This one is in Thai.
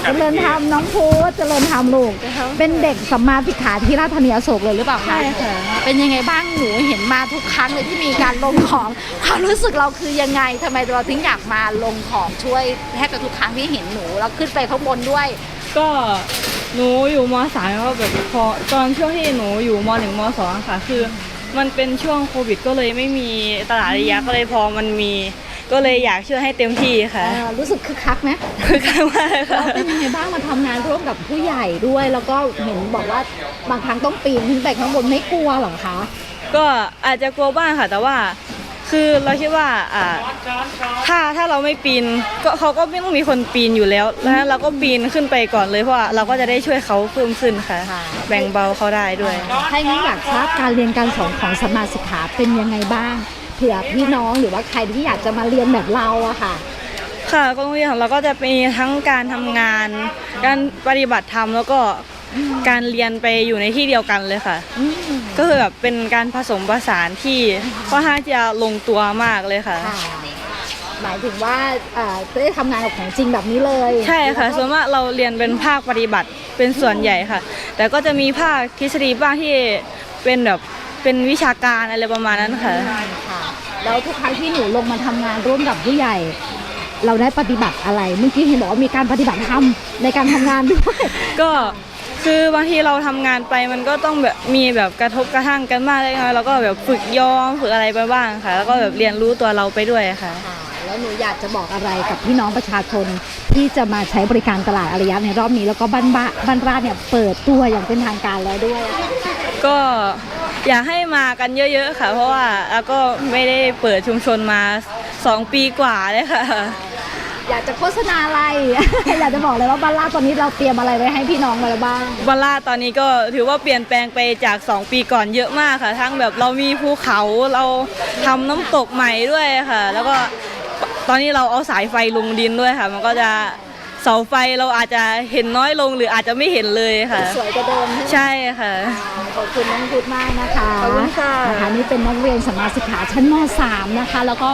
เจริญธรรมน้องพูดเจริญธรรมลูก เป็นเด็กสัมมาสิกขาที่ราชธานีอโศกเลยหรือเปล่าคะใช่ค่ะเป็นยังไงบ้างหนูเห็นมาทุกครั้งเลยที่มีการลงของความรู้สึกเราคือยังไงทำไมเราถึงอยากมาลงของช่วยแทบจะทุกครั้งที่เห็นหนูแล้วขึ้นไปข้างบนด้วย ก็หนูอยู่มสามแล้วก็แบบพอตอนช่วงที่หนูอยู่มหนึ่งมสองอะค่ะ คือ มันเป็นช่วงโควิดก็เลยไม่มีตลาดระยะก็เลยพอมันมี ก็เลยอยากช่วยให้เต็มที่ค่ะ เอ่อรู้สึกคึกคักไหมคือกันมากแล้ค่ะวเป็นยังไงบ้างมาทำงานร่วมกับผู้ใหญ่ด้วย แล้วก็เห็นบอกว่าบางครั้งต้องปีนขึ้นไปข้างบนไม่กลัวเหรอคะก็อาจจะกลัวบ้างค่ะ แต่ว่า คือเราคิดว่าอ่าถ้าถ้าเราไม่ปีนก็เขาก็ไม่ต้องมีคนปีนอยู่แล้วแล้วเราก็ปีนขึ้นไปก่อนเลยเพราะว่าเราก็จะได้ช่วยเขาเพิ่มขึ้นค่ะค่ะแบ่งเบาเขาได้ด้วย ถ้าอย่างนี้อยากทราบการเรียนการสอนของสมมาสิกขาเป็นยังไงบ้างเผื่อพี่น้องหรือว่าใครที่อยากจะมาเรียนแบบเราอะค่ะ ค่ะก็โรงเรียนของเราก็จะมีทั้งการทำงาน การปฏิบัติธรรมแล้วก็การเรียนไปอยู่ในที่เดียวกันเลยค่ะ อืมก็คือแบบเป็นการผสมผสานที่ค่อนข้างจะลงตัวมากเลยค่ะ ค่ะหมายถึงว่าเอ่อจะได้ทำงานกับของจริงแบบนี้เลยใช่ค่ะแล้วก็ส่วนมากเราเรียนเป็นภาคปฏิบัติเป็นส่วนใหญ่ค่ะ แต่ก็จะมีภาคทฤษฎีบ้างที่เป็นแบบ เป็นวิชาการอะไรประมาณนั้นค่ะ ค่ะแล้วทุกครั้งที่หนูลงมาทำงานร่วมกับผู้ใหญ่ เราได้ปฏิบัติอะไร เมื่อกี้เห็นบอกว่ามีการปฏิบัติธรรมในการทำงานด้วย ก็คือบางทีเราทำงานไปมันก็ต้องแบบมีแบบกระทบกระทั่งกันมากเล็กน้อยแล้วก็แบบฝึกยอมฝึกอะไรไปบ้างค่ะ แล้วก็แบบเรียนรู้ตัวเราไปด้วยค่ะ ค่ะแล้วหนูอยากจะบอกอะไรกับพี่น้องประชาชนที่จะมาใช้บริการตลาดอารยะในรอบนี้แล้วก็บ้านบ้านบ้านราชเนี่ยเปิดตัวอย่างเป็นทางการแล้วด้วยอะค่ะก็ อยากให้มากันเยอะ ๆ ค่ะ เพราะว่าแล้วก็ไม่ได้เปิดชุมชนมา 2 ปีกว่าเลยค่ะ อยากจะโฆษณาอะไร อยากจะบอกเลยว่าบ้านราชตอนนี้เราเตรียมอะไรไว้ให้พี่น้องมาแล้วบ้าง บัลลาดตอนนี้ก็ถือว่าเปลี่ยนแปลงไปจาก 2 ปีก่อนเยอะมากค่ะ ทั้งแบบเรามีภูเขาเราทำน้ำตกใหม่ด้วยค่ะ แล้วก็ตอนนี้เราเอาสายไฟลงดินด้วยค่ะ มันก็จะ เสาไฟเราอาจจะเห็นน้อยลงหรืออาจจะไม่เห็นเลยค่ะ สวยกว่าเดิมใช่ไหมใช่ค่ะ ขอบคุณน้องพุทธมากนะคะขอบคุณค่ะ นะคะนี่เป็นนักเรียนสมมาสิกขาชั้นม .3 นะคะแล้วก็